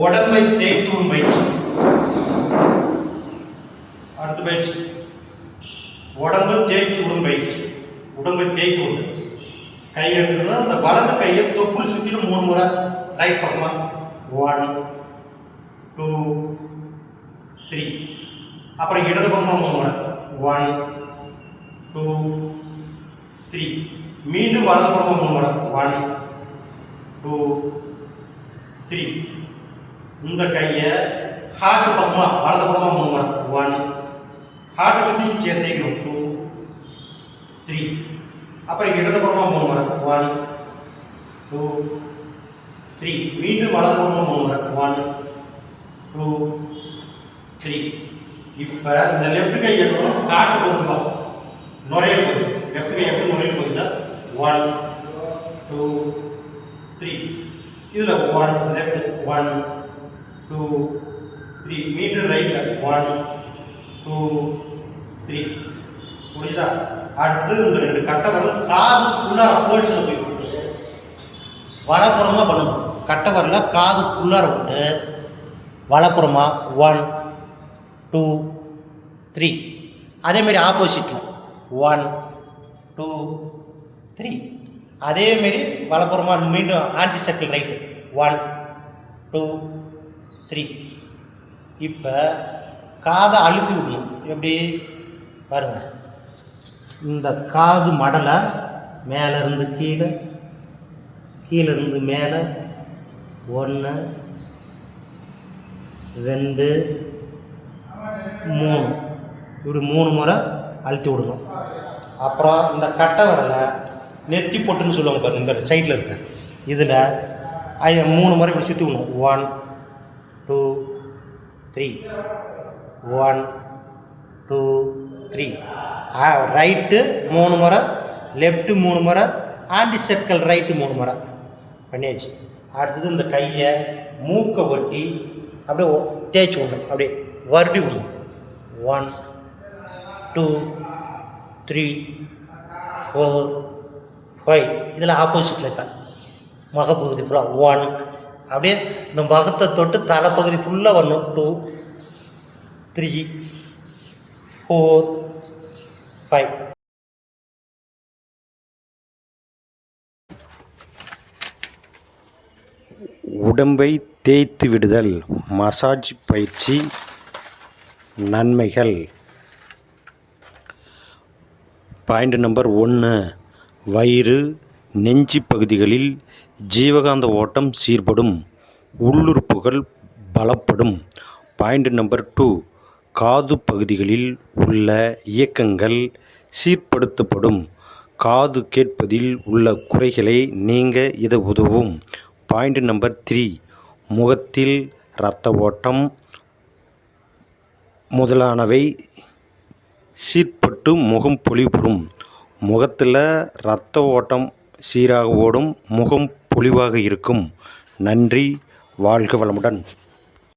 உடம்பை தேய்த்தும் பயிற்சி. அடுத்த பயிற்சி. உடம்பு தேய்ச்சி விடும் பயிற்சி. உடம்பை தேய்த்து விடு கை எடுத்துக்கணும் அந்த வலது கையை தொப்புள் சுற்றிலும் மூணு முறை ரைட் பக்கமாக ஒன் டூ த்ரீ அப்புறம் இடது பக்கமாக மூணு முறை. ஒன் டூ த்ரீ மீண்டும் வலது பக்கமாக மூணு முறை ஒன் டூ த்ரீ இந்த கையை ஹார்ட் பக்கமாக வலது பக்கமாக மூணு முறை. ஒன் ஹார்ட் சுற்றி சேர்த்திக்கணும் டூ த்ரீ அப்புறம் இடது பக்கமாக மூணு முறை. ஒன் டூ த்ரீ மீண்டும் வலது பக்கமாக மூணு முறை. ஒன் டூ த்ரீ இப்போ இந்த லெஃப்ட் கை எடுக்கணும். காட்டு பக்கமா நுரையல் பகுதி. லெஃப்ட் கை எப்படி நுரையல் பகுதியில் ஒன் டூ த்ரீ இதில் one left one two three மீண்டும் ரைட்டில் ஒன் டூ த்ரீ புரியுதா அடுத்து இந்த ரெண்டு கட்டை வரலும் காதுக்குள்ளார போல்ஸில் போய் விட்டு வலப்புறமாக பண்ணணும் கட்டை வரல காதுக்குள்ளார விட்டு வலப்புறமா ஒன் டூ த்ரீ அதேமாரி ஆப்போசிட்டில் ஒன் டூ த்ரீ அதேமாரி வலப்புறமா மீண்டும் anti circle right one two three இப்போ காதை அழுத்தி விடணும். எப்படி? பாருங்க. இந்த காது மடலை மேலேருந்து கீழே கீழேருந்து மேலே ஒன்று ரெண்டு மூணு. இப்படி மூணு முறை அழுத்தி விடணும். அப்புறம் இந்த கட்டை வரல நெத்தி பொட்டுன்னு சொல்லுவாங்க பாருங்க இந்த சைட்டில் இருக்க. இதில் ஐ மூணு முறை இப்படி சுற்றி விடணும். One two three. One two three. Right மூணு முறை லெஃப்ட்டு மூணு முறை ஆண்டி சர்க்கிள் ரைட்டு மூணு முறை. பண்ணியாச்சு. அடுத்தது இந்த கையை மூக்கை ஒட்டி அப்படியே தேய்ச்சி விடணும். அப்படியே வருடி விடணும். One two three four five. இதில் ஆப்போசிட்டில் இருக்கா? முகப்பகுதி ஃபுல்லாக ஒன் அப்படியே இந்த முகத்தை தொட்டு தலைப்பகுதி ஃபுல்லாக வரணும். டூ த்ரீ ஃபோர் ஃபைவ் உடம்பை தேய்த்து விடுதல் மசாஜ் பயிற்சி நன்மைகள். பாயிண்ட் நம்பர் ஒன்று வயிறு நெஞ்சு பகுதிகளில் ஜீவகாந்த ஓட்டம் சீர்படும் உள்ளுறுப்புகள் பலப்படும். பாயிண்ட் நம்பர் டூ காது பகுதிகளில் உள்ள இயக்கங்கள் சீர்படுத்தப்படும். காது கேட்பதில் உள்ள குறைகளை நீங்க இது உதவும். பாயிண்ட் நம்பர் த்ரீ முகத்தில் இரத்த ஓட்டம் முதலானவை சீர்பட்டு முகம் பொலிபுறும் முகத்தில் இரத்த ஓட்டம் சீராக ஓடும் முகம் பொலிவாக இருக்கும். நன்றி வாழ்க வளமுடன்.